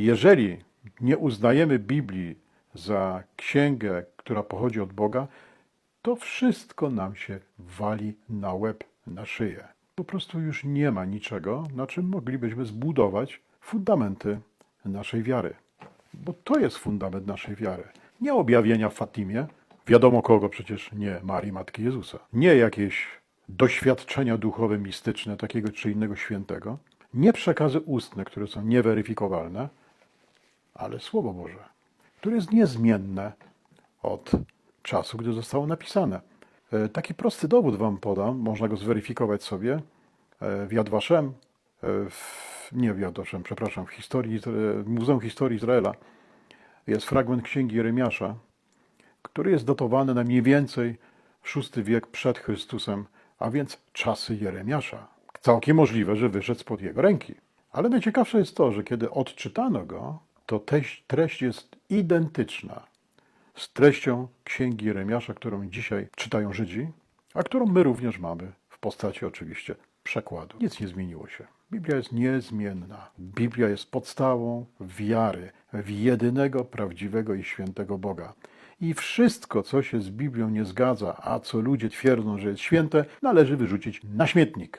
Jeżeli nie uznajemy Biblii za księgę, która pochodzi od Boga, to wszystko nam się wali na łeb, na szyję. Po prostu już nie ma niczego, na czym moglibyśmy zbudować fundamenty naszej wiary. Bo to jest fundament naszej wiary. Nie objawienia w Fatimie, wiadomo kogo przecież nie Marii Matki Jezusa. Nie jakieś doświadczenia duchowe, mistyczne takiego czy innego świętego. Nie przekazy ustne, które są nieweryfikowalne, ale Słowo Boże, które jest niezmienne od czasu, gdy zostało napisane. E, Taki prosty dowód Wam podam, można go zweryfikować sobie e, w Yad Vashem, e, w, nie w Yad Vashem, przepraszam, w, historii, w Muzeum Historii Izraela jest fragment Księgi Jeremiasza, który jest datowany na mniej więcej VI wiek przed Chrystusem, a więc czasy Jeremiasza. Całkiem możliwe, że wyszedł spod jego ręki. Ale najciekawsze jest to, że kiedy odczytano go, to treść jest identyczna z treścią Księgi Jeremiasza, którą dzisiaj czytają Żydzi, a którą my również mamy w postaci oczywiście przekładu. Nic nie zmieniło się. Biblia jest niezmienna. Biblia jest podstawą wiary w jedynego prawdziwego i świętego Boga. I wszystko, co się z Biblią nie zgadza, a co ludzie twierdzą, że jest święte, należy wyrzucić na śmietnik.